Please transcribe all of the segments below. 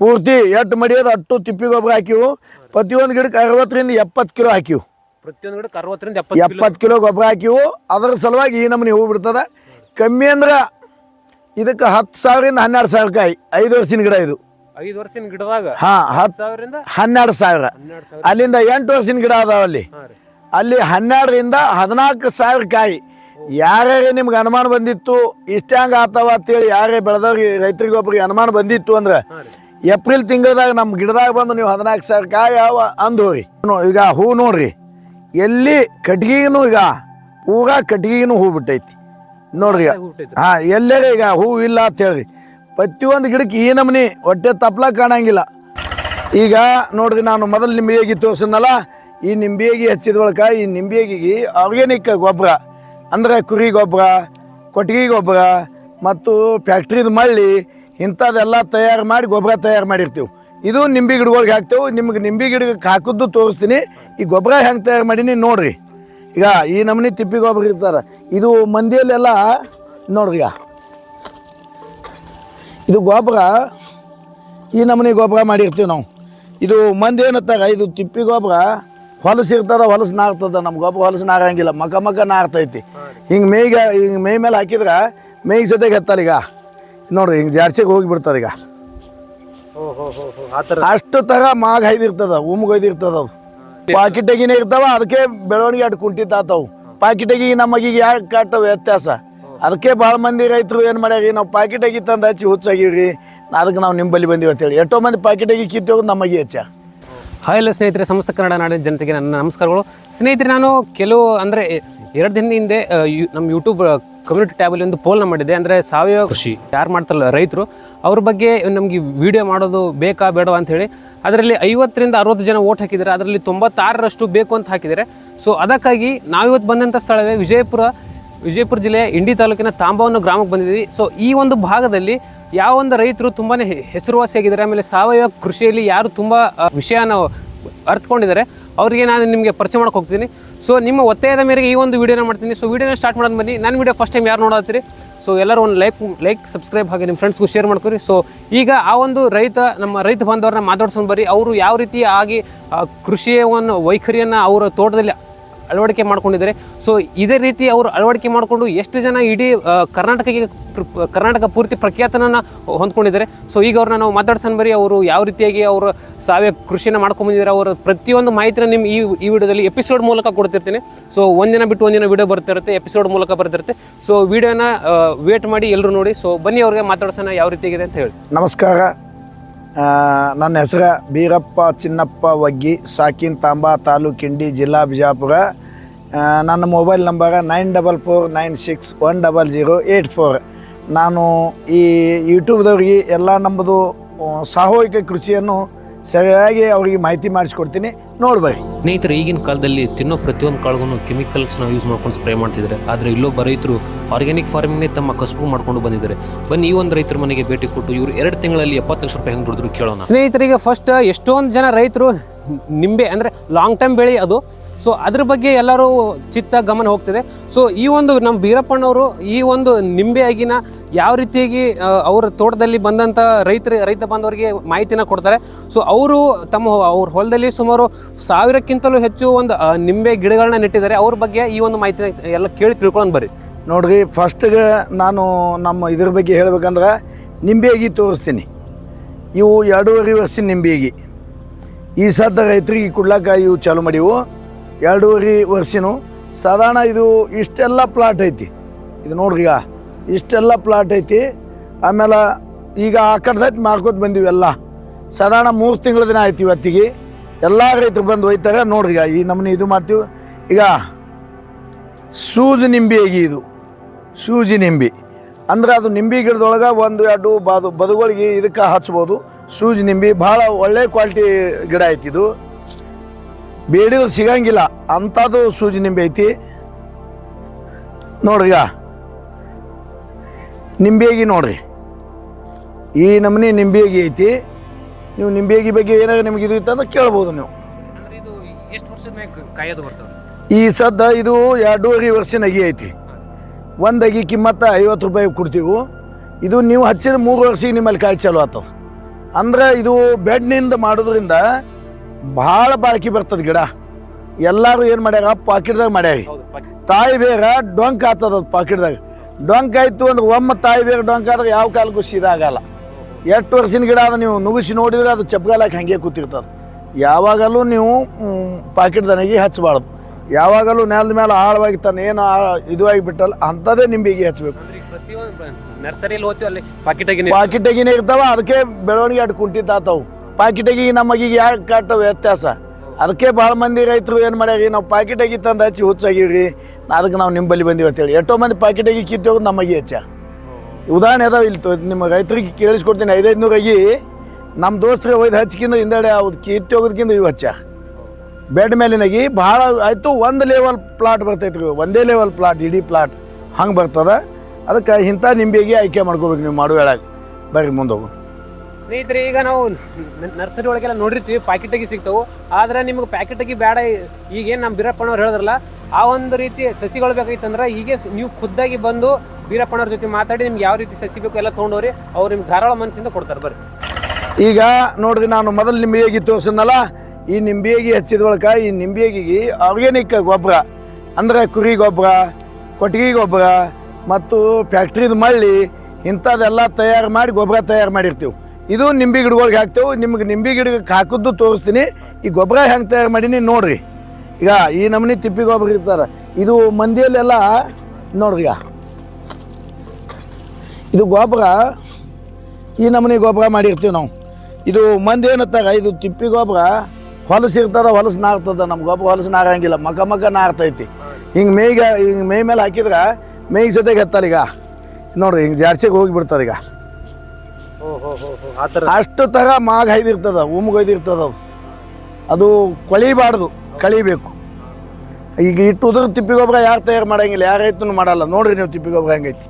ಪೂರ್ತಿ ಎಟ್ಟು ಮಡಿಯೋದು ಅಟ್ಟು ತಿಪ್ಪಿ ಗೊಬ್ಬರ ಹಾಕಿವು. ಪ್ರತಿಯೊಂದು ಗಿಡಕ್ಕೆ ಅರವತ್ತರಿಂದ ಎಪ್ಪತ್ತು ಕಿಲೋ ಹಾಕಿವು. ಪ್ರತಿಯೊಂದು ಗಿಡಕ್ಕೆ ಅರವತ್ತರಿಂದ ಎಪ್ಪತ್ತು ಕಿಲೋ. ಗೊಬ್ಬರ ಹಾಕಿವು. ಅದರ ಸಲುವಾಗಿ ಈ ನಮೂನಿ ಹೂ ಬಿಡ್ತದೆ. ಕಮ್ಮಿ ಅಂದ್ರೆ ಇದಕ್ಕೆ ಹತ್ತು ಸಾವಿರದಿಂದ ಹನ್ನೆರಡು ಸಾವಿರ ಕಾಯಿ ಐದು ವರ್ಷದ ಗಿಡ ಇದು. ಐದು ವರ್ಷದ ಗಿಡದಾಗ ಹಾ ಹತ್ತು ಸಾವಿರದಿಂದ ಹನ್ನೆರಡು ಸಾವಿರ. ಅಲ್ಲಿಂದ ಎಂಟು ವರ್ಷದ ಗಿಡ ಅದಾವ ಅಲ್ಲಿ. ಅಲ್ಲಿ ಹನ್ನೆರಡರಿಂದ ಹದಿನಾಲ್ಕು ಸಾವಿರ ಕಾಯಿ. ಯಾರ್ಯಾರಿಗೆ ನಿಮ್ಗೆ ಅನುಮಾನ ಬಂದಿತ್ತು ಇಷ್ಟ ಹಂಗೆ ಆತಾವ ಅಂತೇಳಿ ಯಾರೇ ಬೆಳೆದವ್ರಿಗೆ ರೈತರಿಗೆ ಒಬ್ರಿಗೆ ಅನುಮಾನ ಬಂದಿತ್ತು ಅಂದ್ರೆ ಏಪ್ರಿಲ್ ತಿಂಗಳದಾಗ ನಮ್ಮ ಗಿಡದಾಗ ಬಂದು ನೀವು ಹದಿನಾಲ್ಕು ಸಾವಿರ ಕಾಯಿ ಅವ ಅಂದೋರಿ ಈಗ ಹೂ ನೋಡ್ರಿ. ಎಲ್ಲಿ ಕಟ್ಗಿಗೂ ಈಗ ಹೂಗ ಕಟ್ಗಿಗೂ ಹೂ ಬಿಟ್ಟೈತಿ. ನೋಡ್ರಿ ಹೂ ಎಲ್ಲರೇ ಈಗ ಹೂ ಇಲ್ಲ ಅಂತ ಹೇಳ್ರಿ. ಪ್ರತಿಯೊಂದು ಗಿಡಕ್ಕೆ ಈ ನಮೂನಿ ಹೊಟ್ಟೆ ತಪ್ಪಲ ಕಾಣಂಗಿಲ್ಲ. ಈಗ ನೋಡ್ರಿ ನಾನು ಮೊದಲು ನಿಂಬೆಗಿ ತೋರಿಸಿದ್ನಲ್ಲ ಈ ನಿಂಬೆಗಿ ಹಚ್ಚಿದ ಬಳಿಕ ಈ ನಿಂಬೆಗಿಗೆ ಆರ್ಗ್ಯಾನಿಕ್ ಗೊಬ್ಬರ ಅಂದ್ರೆ ಕುರಿ ಗೊಬ್ಬರ ಕೊಟ್ಟಿಗೆ ಗೊಬ್ಬರ ಮತ್ತು ಫ್ಯಾಕ್ಟ್ರಿದು ಮಳ್ಳಿ ಇಂಥದ್ದೆಲ್ಲ ತಯಾರು ಮಾಡಿ ಗೊಬ್ಬರ ತಯಾರು ಮಾಡಿರ್ತೀವಿ. ಇದು ನಿಂಬೆ ಗಿಡಗಳಿಗೆ ಹಾಕ್ತೇವೆ. ನಿಮ್ಗೆ ನಿಂಬೆ ಗಿಡಕ್ಕೆ ಹಾಕಿದ್ದು ತೋರಿಸ್ತೀನಿ. ಈ ಗೊಬ್ಬರ ಹೆಂಗೆ ತಯಾರು ಮಾಡೀನಿ ನೋಡ್ರಿ. ಈಗ ಈ ನಮೂನಿ ತಿಪ್ಪಿ ಗೊಬ್ಬರ ಇರ್ತಾರೆ. ಇದು ಮಂದಿಯಲ್ಲೆಲ್ಲ ನೋಡ್ರಿ ಈಗ. ಇದು ಗೊಬ್ಬರ ಈ ನಮೂನಿ ಗೊಬ್ಬರ ಮಾಡಿರ್ತೀವಿ ನಾವು. ಇದು ಮಂದಿ ಏನತ್ತಾಗ ಇದು ತಿಪ್ಪಿ ಗೊಬ್ಬರ ಹೊಲಸು ಇರ್ತದ ಹೊಲಸು ನಾರ್ತದ. ನಮ್ಮ ಗೊಬ್ಬರ ಹೊಲಸು ನಾರಂಗಿಲ್ಲ ಮಕ ಮಕ ನಾರ್ತೈತಿ. ಹಿಂಗೆ ಮೇಯ್ಗೆ, ಹಿಂಗೆ ಮೇಯ್ ಮೇಲೆ ಹಾಕಿದ್ರೆ ಮೇಯ್ಗೆ ಜೊತೆಗೆ ಎತ್ತಲ್ಲ ಈಗ. ನೋಡ್ರಿ ಹಿಂಗೆ ಜಾರ್ಸಿಗೆ ಹೋಗಿ ಬಿಡ್ತದೆ ಈಗ. ಅಷ್ಟು ತರ ಮಾಗ ಹೈದಿರ್ತದ ಉಮ್ಗೊಯ್ದಿರ್ತದ ಅದು. ಪಾಕಿಟಗಿನೇ ಇರ್ತಾವ ಅದಕ್ಕೆ ಬೆಳವಣಿಗೆ ಅಟ್ ಕುಂಟಿತಾತವು ಪಾಕಿಟಗಿಗೆ ನಮಗೀಗ ಯಾಕೆ ಕಾಟವ ವ್ಯತ್ಯಾಸ? ಅದಕ್ಕೆ ಭಾಳ ಮಂದಿ ರೈತರು ಏನು ಮಾಡ್ಯಾರಿ ನಾವು ಪಾಕಿಟಗಿ ತಂದು ಹಚ್ಚಿ ಹುಚ್ಚಾಗಿವ್ರಿ ಅದಕ್ಕೆ ನಾವು ನಿಂಬಲ್ಲಿ ಬಂದೀವಿ ಅಂತೇಳಿ. ಎಷ್ಟೋ ಮಂದಿ ಪಾಕಿಟಗಿ ಕಿತ್ತು ಹೋಗೋದು ನಮಗೆ ಹೆಚ್ಚ. ಹಾಯ್ ಹಲೋ ಸ್ನೇಹಿತರೆ ಸಮಸ್ತ ಕನ್ನಡ ನಾಡಿನ ಜನತೆಗೆ ನನ್ನ ನಮಸ್ಕಾರಗಳು. ಸ್ನೇಹಿತರೆ ನಾನು ಕೆಲವು ಅಂದರೆ ಎರಡು ದಿನದ ಹಿಂದೆ ಯು- ನಮ್ಮ ಯೂಟ್ಯೂಬ್ ಕಮ್ಯುನಿಟಿ ಟ್ಯಾಬಲ್ಲಿ ಒಂದು ಪೋಲ್ನ ಮಾಡಿದೆ. ಅಂದರೆ ಸಾವಯವ ಕೃಷಿ. ಯಾರು ಮಾಡ್ತಾರಲ್ಲ ರೈತರು ಅವ್ರ ಬಗ್ಗೆ ನಮಗೆ ವಿಡಿಯೋ ಮಾಡೋದು ಬೇಕಾ ಬೇಡವಾ ಅಂತ ಹೇಳಿ ಅದರಲ್ಲಿ ಐವತ್ತರಿಂದ ಅರವತ್ತು ಜನ ಓಟ್ ಹಾಕಿದ್ದಾರೆ. ಅದರಲ್ಲಿ ತೊಂಬತ್ತಾರರಷ್ಟು ಬೇಕು ಅಂತ ಹಾಕಿದ್ದಾರೆ. ಸೊ ಅದಕ್ಕಾಗಿ ನಾವಿವತ್ತು ಬಂದಂಥ ಸ್ಥಳವೇ ವಿಜಯಪುರ ವಿಜಯಪುರ ಜಿಲ್ಲೆಯ ಇಂಡಿ ತಾಲೂಕಿನ ತಾಂಬವನ್ನು ಗ್ರಾಮಕ್ಕೆ ಬಂದಿದ್ದೀವಿ. ಸೊ ಈ ಒಂದು ಭಾಗದಲ್ಲಿ ಯಾವ ಒಂದು ರೈತರು ತುಂಬಾ ಹೆಸರುವಾಸಿಯಾಗಿದ್ದಾರೆ ಆಮೇಲೆ ಸಾವಯವ ಕೃಷಿಯಲ್ಲಿ ಯಾರು ತುಂಬ ವಿಷಯನ ಅರ್ಥಕೊಂಡಿದ್ದಾರೆ ಅವರಿಗೆ ನಾನು ನಿಮಗೆ ಪರಿಚಯ ಮಾಡಕ್ಕೆ ಹೋಗ್ತೀನಿ. ಸೊ ನಿಮ್ಮ ಒತ್ತಾಯದ ಮೇರೆಗೆ ಈ ಒಂದು ವೀಡಿಯೋನ ಮಾಡ್ತೀನಿ. ಸೊ ವೀಡಿಯೋನ ಸ್ಟಾರ್ಟ್ ಮಾಡೋದು ಬನ್ನಿ. ನನ್ನ ವೀಡಿಯೋ ಫಸ್ಟ್ ಟೈಮ್ ಯಾರು ನೋಡತ್ತೀರಿ? ಸೊ ಎಲ್ಲರೂ ಒಂದು ಲೈಕ್ ಲೈಕ್ ಸಬ್ಸ್ಕ್ರೈಬ್ ಹಾಗೆ ನಿಮ್ಮ ಫ್ರೆಂಡ್ಸ್ಗೂ ಶೇರ್ ಮಾಡ್ಕೊರಿ. ಸೊ ಈಗ ಆ ಒಂದು ರೈತ, ನಮ್ಮ ರೈತ ಬಾಂಧವರನ್ನ ಮಾತಾಡ್ಸ್ಕೊಂಡು ಬರ್ರಿ. ಅವರು ಯಾವ ರೀತಿ ಆಗಿ ಕೃಷಿಯ ಒಂದು ವೈಖರಿಯನ್ನು ಅವರ ತೋಟದಲ್ಲಿ ಅಳವಡಿಕೆ ಮಾಡ್ಕೊಂಡಿದ್ದಾರೆ. ಸೊ ಇದೇ ರೀತಿ ಅವರು ಅಳವಡಿಕೆ ಮಾಡಿಕೊಂಡು ಎಷ್ಟು ಜನ ಇಡೀ ಕರ್ನಾಟಕಕ್ಕೆ ಕರ್ನಾಟಕ ಪೂರ್ತಿ ಪ್ರಖ್ಯಾತನನ್ನು ಹೊಂದ್ಕೊಂಡಿದ್ದಾರೆ. ಸೊ ಈಗ ಅವ್ರನ್ನ ನಾವು ಮಾತಾಡ್ಸೋಣ ಬರೀ ಅವರು ಯಾವ ರೀತಿಯಾಗಿ ಅವರು ಸಾವಯವ ಕೃಷಿನ ಮಾಡ್ಕೊಂಬಂದಿದ್ದಾರೆ ಅವರ ಪ್ರತಿಯೊಂದು ಮಾಹಿತಿನ ನಿಮ್ಮ ಈ ಈ ವಿಡಿಯೋದಲ್ಲಿ ಎಪಿಸೋಡ್ ಮೂಲಕ ಕೊಡ್ತಿರ್ತೀನಿ. ಸೊ ಒಂದಿನ ಬಿಟ್ಟು ಒಂದಿನ ವಿಡಿಯೋ ಬರ್ತಿರುತ್ತೆ ಎಪಿಸೋಡ್ ಮೂಲಕ ಬರ್ತಿರುತ್ತೆ. ಸೊ ವಿಡಿಯೋನ ವೇಟ್ ಮಾಡಿ ಎಲ್ಲರೂ ನೋಡಿ. ಸೊ ಬನ್ನಿ ಅವ್ರಿಗೆ ಮಾತಾಡ್ಸೋಣ ಯಾವ ರೀತಿಯಾಗಿದೆ ಅಂತ ಹೇಳಿ. ನಮಸ್ಕಾರ. ನನ್ನ ಹೆಸರು ಬೀರಪ್ಪ ಚಿನ್ನಪ್ಪ ವಗ್ಗಿ, ಸಾಕಿನ್ ತಾಂಬಾ ತಾಲೂಕಿಂಡಿ ಜಿಲ್ಲಾ ಬಿಜಾಪುರ. ನನ್ನ mobile number nine double four nine six one double zero eight four. ನಾನು ಈ ಯೂಟ್ಯೂಬ್ದವ್ರಿಗೆ ಎಲ್ಲ ನಮ್ಮದು ಸಾಹೋಯಿಕ ಕೃಷಿಯನ್ನು ಸರಿಯಾಗಿ ಅವರಿಗೆ ಮಾಹಿತಿ ಮಾಡಿಸ್ಕೊಡ್ತೀನಿ. ನೋಡ್ಬೇಡಿ ಸ್ನೇಹಿತರೆ ಈಗಿನ ಕಾಲದಲ್ಲಿ ತಿನ್ನೋ ಪ್ರತಿಯೊಂದು ಕಾಳುಗೂ ಕೆಮಿಕಲ್ಸ್ನ ಯೂಸ್ ಮಾಡ್ಕೊಂಡು ಸ್ಪ್ರೇ ಮಾಡ್ತಿದ್ದಾರೆ. ಆದರೆ ಇಲ್ಲೊಬ್ಬ ರೈತರು ಆರ್ಗ್ಯಾನಿಕ್ ಫಾರ್ಮಿಂಗ್ನೇ ತಮ್ಮ ಕಸುಬು ಮಾಡ್ಕೊಂಡು ಬಂದಿದ್ದಾರೆ. ಬನ್ನಿ ಈ ಒಂದು ರೈತರ ಮನೆಗೆ ಭೇಟಿ ಕೊಟ್ಟು ಇವರು ಎರಡು ತಿಂಗಳಲ್ಲಿ ಎಪ್ಪತ್ತು ಲಕ್ಷ ರೂಪಾಯಿ ಹೆಂಗೆ ದುಡಿದ್ರು ಕೇಳೋಣ. ಸ್ನೇಹಿತರಿಗೆ ಫಸ್ಟ್ ಎಷ್ಟೊಂದು ಜನ ರೈತರು ನಿಂಬೆ ಅಂದರೆ ಲಾಂಗ್ ಟೈಮ್ ಬೆಳೆ ಅದು. ಸೊ ಅದ್ರ ಬಗ್ಗೆ ಎಲ್ಲರೂ ಚಿತ್ತ ಗಮನ ಹೋಗ್ತಿದೆ. ಸೊ ಈ ಒಂದು ನಮ್ಮ ಬೀರಪ್ಪನವರು ಈ ಒಂದು ನಿಂಬೆ ಆಗಿನ ಯಾವ ರೀತಿಯಾಗಿ ಅವರ ತೋಟದಲ್ಲಿ ಬಂದಂಥ ರೈತರ, ರೈತ ಬಾಂಧವರಿಗೆ ಮಾಹಿತಿನ ಕೊಡ್ತಾರೆ. ಸೊ ಅವರು ತಮ್ಮ ಅವ್ರ ಹೊಲದಲ್ಲಿ ಸುಮಾರು ಸಾವಿರಕ್ಕಿಂತಲೂ ಹೆಚ್ಚು ಒಂದು ನಿಂಬೆ ಗಿಡಗಳನ್ನ ನೆಟ್ಟಿದ್ದಾರೆ. ಅವ್ರ ಬಗ್ಗೆ ಈ ಒಂದು ಮಾಹಿತಿ ಎಲ್ಲ ಕೇಳಿ ತಿಳ್ಕೊಂಡು ಬರ್ರಿ. ನೋಡ್ರಿ ಫಸ್ಟ್ಗೆ ನಾನು ನಮ್ಮ ಇದ್ರ ಬಗ್ಗೆ ಹೇಳ್ಬೇಕಂದ್ರೆ ನಿಂಬೆಗಿ ತೋರಿಸ್ತೀನಿ. ಇವು ಎರಡೂವರೆ ವರ್ಷ ನಿಂಬೆಗಿ ಈ ಸದ್ದ ರೈತರಿಗೆ ಕೊಡ್ಲಾಕ ಇವು ಚಾಲು ಮಾಡಿವು. ಎರಡೂವರೆ ವರ್ಷನು ಸಾಧಾರಣ ಇದು ಇಷ್ಟೆಲ್ಲ ಪ್ಲಾಟ್ ಐತಿ. ಇದು ನೋಡ್ರಿ ಈಗ, ಇಷ್ಟೆಲ್ಲ ಪ್ಲಾಟ್ ಐತಿ. ಆಮೇಲೆ ಈಗ ಆ ಕಡ್ದೈತಿ ಮಾರ್ಕೋತ ಬಂದೀವಿ ಎಲ್ಲ. ಸಾಧಾರಣ ಮೂರು ತಿಂಗಳ ದಿನ ಆಯ್ತು ಇವತ್ತಿಗೆ. ಎಲ್ಲ ರೈತರು ಬಂದು ಒಯ್ತಾರೆ ನೋಡ್ರಿ ಈಗ ಈ ನಮ್ಮನ್ನ ಇದು ಮಾಡ್ತೀವಿ. ಈಗ ಸೂಜಿ ನಿಂಬೆ ಆಗಿ ಇದು? ಸೂಜಿ ನಿಂಬೆ. ಅಂದ್ರೆ ಅದು ನಿಂಬೆ ಗಿಡದೊಳಗೆ ಒಂದು, ಎರಡು ಬಾದು, ಬದುಗಳಿಗೆ ಇದಕ್ಕೆ ಹಚ್ಬೋದು. ಸೂಜಿ ನಿಂಬೆ ಭಾಳ ಒಳ್ಳೆ ಕ್ವಾಲಿಟಿ ಗಿಡ ಐತಿ ಇದು. ಬೇಡಿದ್ರೆ ಸಿಗಂಗಿಲ್ಲ. ಅಂಥದ್ದು ಸೂಜಿ ನಿಂಬೆ ಐತಿ. ನೋಡ್ರಿ ಈಗ. ನಿಂಬೆಗಿ ನೋಡ್ರಿ. ಈ ನಮೂನಿ ನಿಂಬೆಗಿ ಐತಿ. ನೀವು ನಿಂಬೆಗಿ ಬಗ್ಗೆ ಏನಾರ ನಿಮ್ಗೆ ಇದು ಇತ್ತಂದ್ರೆ ಕೇಳ್ಬೋದು ನೀವು. ಈ ಸದ್ದ ಇದು ಎರಡೂವರೆ ವರ್ಷ ನಗಿ ಐತಿ. ಒಂದು ಅಗಿ ಕಿಮ್ಮತ್ತ ಐವತ್ತು ರೂಪಾಯಿ ಕೊಡ್ತೀವಿ. ಇದು ನೀವು ಹಚ್ಚಿದ ಮೂರು ವರ್ಷಕ್ಕೆ ನಿಮ್ಮಲ್ಲಿ ಕಾಯಿ ಚಾಲು ಆಗ್ತದೆ. ಅಂದ್ರೆ ಇದು ಬೆಡ್ನಿಂದ ಮಾಡೋದ್ರಿಂದ ಭಾಳ ಬಾಳ್ಕಿ ಬರ್ತದೆ ಗಿಡ. ಎಲ್ಲರೂ ಏನು ಮಾಡ್ಯಾರ? ಪಾಕಿಟ್ದಾಗ ಮಾಡ್ಯಾರಿ. ತಾಯಿ ಬೇಗ ಡೊಂಕ್ ಆತದ ಪಾಕಿಟ್ದಾಗ. ಡೊಂಕ್ ಆಯ್ತು ಅಂದ್ರೆ ಒಮ್ಮ ತಾಯಿ ಬೇಗ ಡೊಂಕ್ ಆದ್ರೆ ಯಾವ ಕಾಲಕ್ಕೂ ಸೀದಾ ಆಗಲ್ಲ. ಎಷ್ಟು ವರ್ಷಿನ ಗಿಡ ಅದ ನೀವು ನುಗಿಸಿ ನೋಡಿದ್ರೆ ಅದು ಚಪ್ಗಾಲಕ್ಕೆ ಹಾಗೆ ಕೂತಿರ್ತದೆ. ಯಾವಾಗಲೂ ನೀವು ಪಾಕಿಟ್ ದನಿಗೆ ಹಚ್ಚಬಾರ್ದು ಯಾವಾಗಲೂ ನೆಲದ ಮೇಲೆ ಆಳವಾಗಿ ತನ್ನ ಏನು ಇದು ಆಗಿಬಿಟ್ಟಲ್ಲ ಅಂಥದ್ದೇ ನಿಂಬಿಗೆ ಹಚ್ಚಬೇಕು ನರ್ಸರಿಯಲ್ಲಿ ಹೋಗ್ತೀವಿ ಅಲ್ಲಿ ಪಾಕಿಟಾಗಿ ಪಾಕಿಟಾಗಿನೇ ಇರ್ತಾವ ಅದಕ್ಕೆ ಬೆಳವಣಿಗೆ ಅಟ್ ಕುಂಠಿತಾತವು ಪಾಕಿಟಾಗಿ ನಮಗೀಗ ಯಾಕೆ ಕಾಟ ವ್ಯತ್ಯಾಸ? ಅದಕ್ಕೆ ಭಾಳ ಮಂದಿ ರೈತರು ಏನು ಮಾಡ್ಯಾರಿ ನಾವು ಪಾಕಿಟಾಗಿ ತಂದು ಹಚ್ಚಿ ಹುಚ್ಚಾಗಿವ್ರಿ ಅದಕ್ಕೆ ನಾವು ನಿಂಬಲ್ಲಿ ಬಂದೀವಿ ಅಂತೇಳಿ. ಎಷ್ಟೋ ಮಂದಿ ಪಾಕಿಟಾಗಿ ಕಿತ್ತು ಹೋಗೋದು ನಮಗೆ ಹೆಚ್ಚ. ಉದಾಹರಣೆ ಅದಾವ ಇಲ್ಲಿ ನಿಮ್ಮ ರೈತರಿಗೆ ಕೇಳಿಸ್ಕೊಡ್ತೀನಿ ಐದೈದು ನೂರಾಗಿ ನಮ್ಮ ದೋಸ್ತರಿಗೆ ಒಯ್ದು ಹಚ್ಕಿಂದ ಹಿಂದಡೆ ಅವ್ದು ಕಿತ್ತು ಹೋಗೋದಕ್ಕಿಂತ ಇವು ಹಚ್ಚ. ಬೆಡ್ ಮೇಲಿನಾಗಿ ಭಾಳ ಆಯಿತು, ಒಂದು ಲೆವೆಲ್ ಪ್ಲಾಟ್ ಬರ್ತೈತೆ ಒಂದೇ ಲೆವೆಲ್ ಪ್ಲಾಟ್ ಇಡೀ ಪ್ಲಾಟ್ ಹಂಗೆ ಬರ್ತದ. ಅದಕ್ಕೆ ಇಂಥ ನಿಂಬೆಗೆ ಆಯ್ಕೆ ಮಾಡ್ಕೋಬೇಕು ನೀವು ಮಾಡುವ ಹೇಳಾಗ. ಬರ್ರಿ ಮುಂದೋಗು ಸ್ನೇಹಿತರೆ, ಈಗ ನಾವು ನರ್ಸರಿ ಒಳಗೆಲ್ಲ ನೋಡಿರ್ತೀವಿ ಪ್ಯಾಕೆಟಾಗಿ ಸಿಗ್ತಾವೆ. ಆದ್ರೆ ನಿಮ್ಗೆ ಪ್ಯಾಕೆಟಾಗಿ ಬೇಡ, ಈಗೇನು ನಮ್ಮ ಬೀರಪ್ಪನವ್ರು ಹೇಳಿದ್ರಲ್ಲ, ಆ ಒಂದು ರೀತಿ ಸಸಿಗಳು ಬೇಕಾಗಿತ್ತಂದ್ರೆ ಹೀಗೆ ನೀವು ಖುದ್ದಾಗಿ ಬಂದು ಬೀರಪ್ಪನವ್ರ ಜೊತೆ ಮಾತಾಡಿ ನಿಮ್ಗೆ ಯಾವ ರೀತಿ ಸಸಿ ಬೇಕು ಎಲ್ಲ ತೊಗೊಂಡೋರಿ ಅವ್ರು ನಿಮ್ಗೆ ಧಾರಾಳ ಮನಸ್ಸಿಂದ ಕೊಡ್ತಾರೆ, ಬರ್ರಿ. ಈಗ ನೋಡ್ರಿ, ನಾನು ಮೊದಲು ನಿಂಬೆಗಿ ತೋರಿಸಿದ್ನಲ್ಲ ಈ ನಿಂಬೆಗಿ ಹಚ್ಚಿದ ಒಳಗೆ ಈ ನಿಂಬೆಗಿಗೆ ಆರ್ಗ್ಯಾನಿಕ್ ಗೊಬ್ಬರ, ಅಂದರೆ ಕುರಿ ಗೊಬ್ಬರ, ಕೊಟ್ಟಿಗೆ ಗೊಬ್ಬರ, ಮತ್ತು ಫ್ಯಾಕ್ಟ್ರಿದು ಮಳ್ಳಿ, ಇಂಥದ್ದೆಲ್ಲ ತಯಾರು ಮಾಡಿ ಗೊಬ್ಬರ ತಯಾರು ಮಾಡಿರ್ತೀವಿ. ಇದು ನಿಂಬೆ ಗಿಡಗಳಿಗೆ ಹಾಕ್ತೇವೆ. ನಿಮ್ಗೆ ನಿಂಬೆ ಗಿಡಕ್ಕೆ ಹಾಕಿದ್ದು ತೋರಿಸ್ತೀನಿ. ಈ ಗೊಬ್ಬರ ಹೆಂಗೆ ತಯಾರು ಮಾಡೀನಿ ನೋಡ್ರಿ. ಈಗ ಈ ನಮೂನಿ ತಿಪ್ಪಿ ಗೊಬ್ಬರ ಇರ್ತಾರೆ. ಇದು ಮಂದಿಯಲ್ಲೆಲ್ಲ ನೋಡ್ರಿ ಈಗ. ಇದು ಗೊಬ್ಬರ, ಈ ನಮೂನಿ ಗೊಬ್ಬರ ಮಾಡಿರ್ತೀವಿ ನಾವು. ಇದು ಮಂದಿ ಏನತ್ತಾರ ಇದು ತಿಪ್ಪಿ ಗೊಬ್ಬರ ಹೊಲಸು ಇರ್ತದ ಹೊಲಸು ನಾರ್ತದ. ನಮ್ಮ ಗೊಬ್ಬರ ಹೊಲಸು ನಾರಂಗಿಲ್ಲ. ಮಕ ಮಕ ನಾರ್ತೈತಿ. ಹಿಂಗೆ ಮೇಯ್ಗೆ, ಹಿಂಗೆ ಮೇ ಮೇಲೆ ಹಾಕಿದ್ರೆ ಮೇಯ್ಗೆ ಜೊತೆಗೆ ಎತ್ತಾರೀಗ ಈಗ. ನೋಡ್ರಿ, ಹಿಂಗೆ ಜಾರ್ಸಿಗೆ ಹೋಗಿಬಿಡ್ತದೆ ಈಗ. ಅಷ್ಟು ತರ ಮಾಗ ಹೈದಿರ್ತದ ಉಮ್ಗೊಯ್ದಿರ್ತದ ಅದು. ಅದು ಕೊಳಿಬಾರ್ದು ಕಳಿಬೇಕು. ಈಗ ಇಟ್ಟು ಉದ್ರ ತಿಪ್ಪಿ ಗೊಬ್ಬರ ಯಾರು ತಯಾರು ಮಾಡಂಗಿಲ್ಲ ಯಾರ ರೈತನು ಮಾಡಲ್ಲ. ನೋಡ್ರಿ ನೀವು ತಿಪ್ಪಿ ಗೊಬ್ಬರ ಹೆಂಗೈತಿ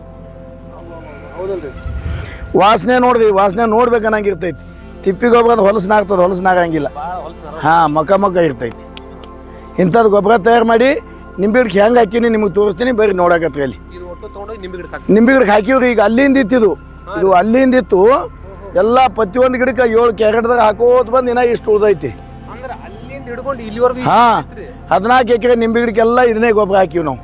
ವಾಸನೆ ನೋಡ್ರಿ ವಾಸನೆ ನೋಡ್ಬೇಕನ್ನಂಗಿರ್ತೈತಿ ತಿಪ್ಪಿ ಗೊಬ್ಬರದ ಅದು ಹೊಲಸ್ನಾಗಂಗಿಲ್ಲ ಹಾಂ ಮಕ ಮಕ ಇರ್ತೈತಿ. ಇಂಥದ್ದು ಗೊಬ್ಬರ ತಯಾರು ಮಾಡಿ ನಿಂಬೆ ಗಿಡಕ್ಕೆ ಹೆಂಗೆ ಹಾಕೀನಿ ನಿಮಗೆ ತೋರಿಸ್ತೀನಿ ಬರೀ ನೋಡಕತ್ರಿ ಅಲ್ಲಿ. ನಿಂಬೆ ಗಿಡಕ್ಕೆ ಹಾಕಿವ್ರಿ ಈಗ ಅಲ್ಲಿಂದ ಇತ್ತಿದು. ಇದು ಅಲ್ಲಿಂದ ಇತ್ತು ಎಲ್ಲ ಪ್ರತಿಯೊಂದು ಗಿಡಕ್ಕೆ ಏಳು ಕ್ಯಾರೆಟ್ದಾಗ ಹಾಕೋತ ಬಂದು ಇನ್ನ ಇಷ್ಟು ಉಳ್ದೈತಿ. ಹಾ ಹದಿನಾಲ್ಕು ಎಕರೆ ನಿಂಬೆ ಗಿಡಕ್ಕೆಲ್ಲ ಇದನ್ನೇ ಗೊಬ್ಬರ ಹಾಕಿವಿ ನಾವು.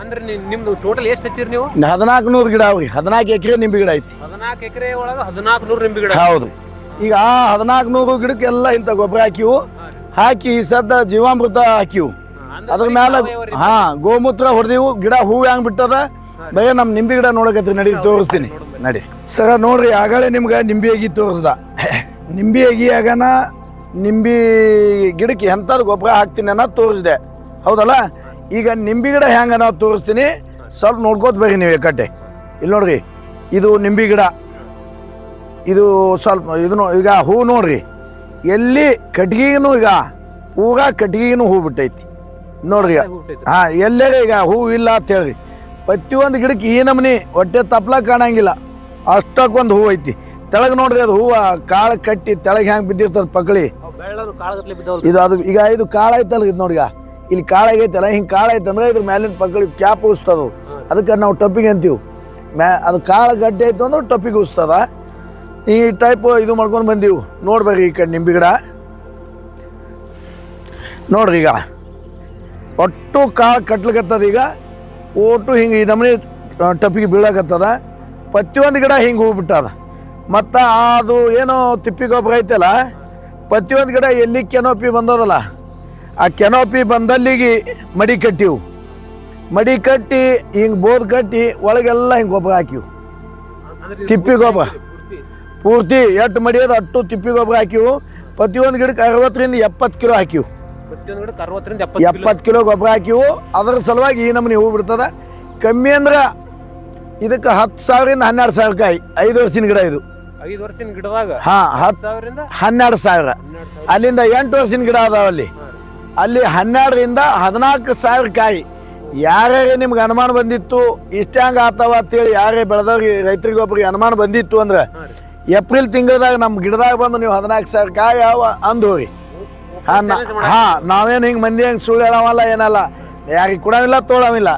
ಅಂದ್ರೆ ನಿಮ್ದು ಟೋಟಲ್ ಎಷ್ಟು ಹಚ್ಚಿರಿ ನೀವು? ಹದಿನಾಲ್ಕು ನೂರು ಗಿಡ ಅವ್ರಿ ಹದಿನಾಲ್ಕು ಎಕರೆ ನಿಂಬೆ ಗಿಡ ಐತಿ. ಹದಿನಾಲ್ಕು ಎಕರೆ ಒಳಗೆ ಹದಿನಾಲ್ಕು ನೂರು ನಿಂಬೆ ಗಿಡ. ಹೌದು. ಈಗ ಆ ಹದಿನಾಲ್ಕು ನೂರು ಗಿಡಕ್ಕೆಲ್ಲ ಇಂಥ ಗೊಬ್ಬರ ಹಾಕಿವು. ಹಾಕಿ ಈ ಸದ್ದ ಜೀವಾಮೃತ ಹಾಕಿವು. ಅಂದ್ರೆ ಮೇಲೆ ಹಾ ಗೋಮೂತ್ರ ಹೊಡೆದಿವು ಗಿಡ ಹೂವು ಹೆಂಗ್ ಬಿಟ್ಟದ? ಬಯ ನಮ್ಮ ನಿಂಬೆ ಗಿಡ ನೋಡಕತ್ರಿ ನಡಿ ತೋರಿಸ್ತೀನಿ. ನಡಿ. ಸರ, ನೋಡ್ರಿ, ಆಗಲೇ ನಿಮ್ಗೆ ನಿಂಬೆ ಅಗಿ ತೋರಿಸ್ದ. ನಿಂಬೆ ಅಗಿ ಆಗನ ನಿಂಬೆ ಗಿಡಕ್ಕೆ ಎಂಥದ್ದು ಗೊಬ್ಬರ ಹಾಕ್ತೀನಿ ಅನ್ನೋದು ತೋರಿಸ್ದೆ. ಹೌದಲ್ಲ? ಈಗ ನಿಂಬೆ ಗಿಡ ಹೆಂಗೆ ನಾವು ತೋರಿಸ್ತೀನಿ. ಸ್ವಲ್ಪ ನೋಡ್ಕೋತ ಬರ್ರಿ ನೀವು ಕಟ್ಟೆ ಇಲ್ಲಿ ನೋಡ್ರಿ, ಇದು ನಿಂಬೆ ಗಿಡ. ಇದು ಸ್ವಲ್ಪ ಇದು ಈಗ ಹೂ ನೋಡ್ರಿ. ಎಲ್ಲಿ ಕಟ್ಗಿಗೂ ಈಗ ಹೂಗ ಕಟ್ಗಿಗೂ ಹೂ ಬಿಟ್ಟೈತಿ. ನೋಡ್ರಿ ಹಾಂ ಎಲ್ಲೇ ಈಗ ಹೂ ಇಲ್ಲ ಅಂತ ಹೇಳ್ರಿ. ಪ್ರತಿಯೊಂದು ಗಿಡಕ್ಕೆ ಈ ನಮೂನಿ ಹೊಟ್ಟೆ ತಪ್ಪಲ ಕಾಣಂಗಿಲ್ಲ. ಅಷ್ಟಕ್ಕೊಂದು ಹೂ ಐತಿ. ತೆಳಗೆ ನೋಡ್ರಿ ಅದು ಹೂವು ಕಾಳು ಕಟ್ಟಿ ತೆಳಗೆ ಹೆಂಗೆ ಬಿದ್ದಿರ್ತದ ಪಕಳಿ. ಇದು ಅದು ಈಗ ಇದು ಕಾಳು ಐತಲ್ಲ ಇದು ನೋಡಿ ಈಗ. ಇಲ್ಲಿ ಕಾಳಾಗೈತಲ್ಲ ಹಿಂಗೆ ಕಾಳು ಐತಂದ್ರೆ ಇದ್ರ ಮೇಲಿನ ಪಕ್ಳಿ ಕ್ಯಾಪ್ ಉಸ್ತದ. ಅದಕ್ಕೆ ನಾವು ಟೊಪ್ಪಿಗೆ ಅಂತೀವಿ. ಮ್ಯಾ ಅದು ಕಾಳು ಗಡ್ಡೆ ಆಯ್ತು ಅಂದ್ರೆ ಟೊಪ್ಪಿಗೆ ಉಸ್ತದ. ಈ ಟೈಪ್ ಇದು ಮಾಡ್ಕೊಂಡು ಬಂದೀವಿ. ನೋಡ್ಬೇಕು ಈ ಕಡೆ ನಿಂಬೆ ಗಿಡ. ನೋಡ್ರಿ ಈಗ. ಒಟ್ಟು ಕಾಳು ಕಟ್ಲಿಕತ್ತದ ಈಗ. ಒಟ್ಟು ಹಿಂಗೆ ಈ ನಮೂನಿ ಟಪ್ಪಿಗೆ ಬೀಳಕತ್ತದ. ಪ್ರತಿಯೊಂದು ಗಿಡ ಹಿಂಗೆ ಹೋಗ್ಬಿಟ್ಟದ ಮತ್ತು ಅದು ಏನೋ ತಿಪ್ಪಿ ಗೊಬ್ಬರ ಐತಲ್ಲ ಪ್ರತಿಯೊಂದು ಗಿಡ ಎಲ್ಲಿ ಕೆನೋಪಿ ಬಂದದಲ್ಲ ಆ ಕೆನೋಪಿ ಬಂದಲ್ಲಿಗೆ ಮಡಿ ಕಟ್ಟಿವು. ಮಡಿ ಕಟ್ಟಿ ಹಿಂಗೆ ಬೋದ್ ಕಟ್ಟಿ ಒಳಗೆಲ್ಲ ಹಿಂಗೆ ಗೊಬ್ಬರ ಹಾಕಿವು. ತಿಪ್ಪಿ ಗೊಬ್ಬರ. ಪೂರ್ತಿ? ಎಷ್ಟು ಮಡಿಯೋದು ಅಷ್ಟು ತಿಪ್ಪಿ ಗೊಬ್ಬರ ಹಾಕಿವು. ಪ್ರತಿಯೊಂದು ಗಿಡಕ್ಕೆ ಅರವತ್ತರಿಂದ ಎಪ್ಪತ್ತು ಕಿಲೋ ಹಾಕಿವು. ಎಪ್ಪತ್ತು ಕಿಲೋ? ಗೊಬ್ಬರ ಹಾಕಿವು. ಅದರ ಸಲುವಾಗಿ ಈ ನಮ್ಮನೆ ಹೂ ಬಿಡ್ತದೆ. ಕಮ್ಮಿ ಅಂದ್ರೆ ಇದಕ್ಕೆ ಹತ್ತು ಸಾವಿರದಿಂದ ಹನ್ನೆರಡು ಸಾವಿರ ಕಾಯಿ. ಐದು ವರ್ಷದ ಗಿಡ ಇದು. ಐದು ವರ್ಷದ ಗಿಡದಾಗ? ಹಾ ಹತ್ತು ಸಾವಿರದಿಂದ? ಹನ್ನೆರಡು ಸಾವಿರ. ಅಲ್ಲಿಂದ ಎಂಟು ವರ್ಷದ ಗಿಡ ಅದಾವ ಅಲ್ಲಿ. ಅಲ್ಲಿ ಹನ್ನೆರಡರಿಂದ ಹದಿನಾಲ್ಕು ಸಾವಿರ ಕಾಯಿ. ಯಾರ್ಯಾರೇ ನಿಮ್ಗೆ ಅನುಮಾನ ಬಂದಿತ್ತು ಇಷ್ಟ ಹಂಗೆ ಅಂತ ಅಂತೇಳಿ ಯಾರೇ ಬೆಳೆದವ್ರಿಗೆ ರೈತರಿಗೆ ಒಬ್ರಿಗೆ ಅನುಮಾನ ಬಂದಿತ್ತು ಅಂದ್ರೆ ಏಪ್ರಿಲ್ ತಿಂಗಳದಾಗ ನಮ್ಮ ಗಿಡದಾಗ ಬಂದು ನೀವು ಹದಿನಾಲ್ಕು ಸಾವಿರ ಕಾಯಿ ಯಾವ ಹೋಗಿ ಹಾಂ ಹಾಂ ನಾವೇನು ಹಿಂಗೆ ಮಂದಿ ಹಂಗೆ ಸುಳ್ಳು ಹೇಳವಲ್ಲ ಏನಲ್ಲ. ಯಾರಿಗೆ ಕೊಡವಿಲ್ಲ ತೋಳವಿಲ್ಲ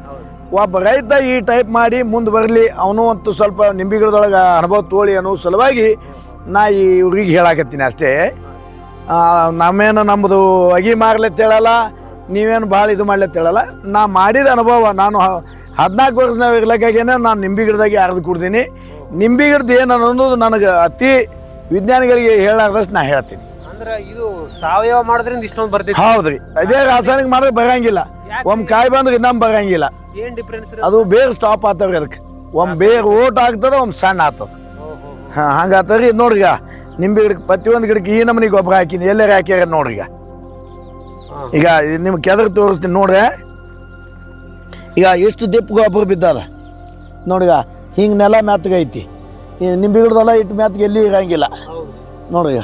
ಒಬ್ಬ ರೈತ ಈ ಟೈಪ್ ಮಾಡಿ ಮುಂದೆ ಬರಲಿ, ಅವನು ಅಂತೂ ಸ್ವಲ್ಪ ನಿಂಬೆ ಗಿಡದೊಳಗೆ ಅನುಭವ ತೋಳಿ ಅನ್ನೋ ಸಲುವಾಗಿ ನಾ ಈ ಹುಡುಗಿಗೆ ಹೇಳಾಕತ್ತೀನಿ ಅಷ್ಟೇ. ನಮ್ಮೇನು ನಮ್ಮದು ಅಗಿ ಮಾರ್ಲೆತ್ ಹೇಳಲ್ಲ ನೀವೇನು ಭಾಳ ಇದು ಮಾಡ್ಲತ್ತೇಳಲ್ಲ ನಾ ಮಾಡಿದ ಅನುಭವ ನಾನು ಹದಿನಾಲ್ಕು ವರ್ಷದ ಇರ್ಲಕ್ಕಾಗೇನೆ ನಾನು ನಿಂಬೆ ಗಿಡದಾಗೆ ಅರ್ದು ಕುಡ್ದೀನಿ. ನಿಂಬೆ ಗಿಡದ ಏನು ಅನ್ನೋದು ನನಗೆ ಅತಿ ವಿಜ್ಞಾನಿಗಳಿಗೆ ಹೇಳಾರ್ದಷ್ಟು ನಾ ಹೇಳ್ತೀನಿ. ಇದು ಸಾವಯವ ಮಾಡೋದ್ರಿಂದ ಇಷ್ಟೊಂದು ಬರ್ತೈತಿ. ಹೌದ್ರಿ. ಅದೇ ರಾಸಾಯನಿಕ ಮಾಡಿದ್ರೆ ಬರಂಗಿಲ್ಲ. ಒಮ್ಮೆ ಕಾಯಿ ಬಂದ್ರೆ ಇನ್ನೊಮ್ಮೆ ಬರಂಗಿಲ್ಲ. ಏನ್ ಡಿಫ್ರೆನ್ಸ್ ಅದು ಬೇಗ ಸ್ಟಾಪ್ ಆಗ್ತಾವ್ರಿ ಅದಕ್ಕೆ. ಒಮ್ಮೆ ಬೇಗ ಓಟ್ ಆಗ್ತದ ಒಮ್ಮೆ ಸಣ್ಣ ಆಗ್ತದ. ಹಾಂ ಹಂಗೆ ಆಗ್ತದ್ರಿ ಇದು ನೋಡ್ರಿ ಈಗ ನಿಂಬೆ ಗಿಡಕ್ಕೆ ಪ್ರತಿಯೊಂದು ಗಿಡಕ್ಕೆ ಈ ನಮೂನಿ ಗೊಬ್ಬರ ಹಾಕಿನಿ ಎಲ್ಲರ ಹಾಕ್ಯಾರ ನೋಡ್ರಿ ಈಗ. ಈಗ ನಿಮ್ಗೆ ಕೆದರ್ ತೋರಿಸ್ತೀನಿ ನೋಡ್ರಿ. ಈಗ ಎಷ್ಟು ದಿಪ್ಪ ಗೊಬ್ಬರ ಬಿದ್ದದ? ನೋಡ್ರಿ ಈಗ ಹಿಂಗೆ ನೆಲ ಮೆತ್ತಗೈತಿ ಈ ನಿಂಬೆ ಗಿಡದೆಲ್ಲ ಇಟ್ಟು ಮ್ಯಾತ್ಗೆ ಎಲ್ಲಿ ಇರಂಗಿಲ್ಲ. ನೋಡ್ರಿ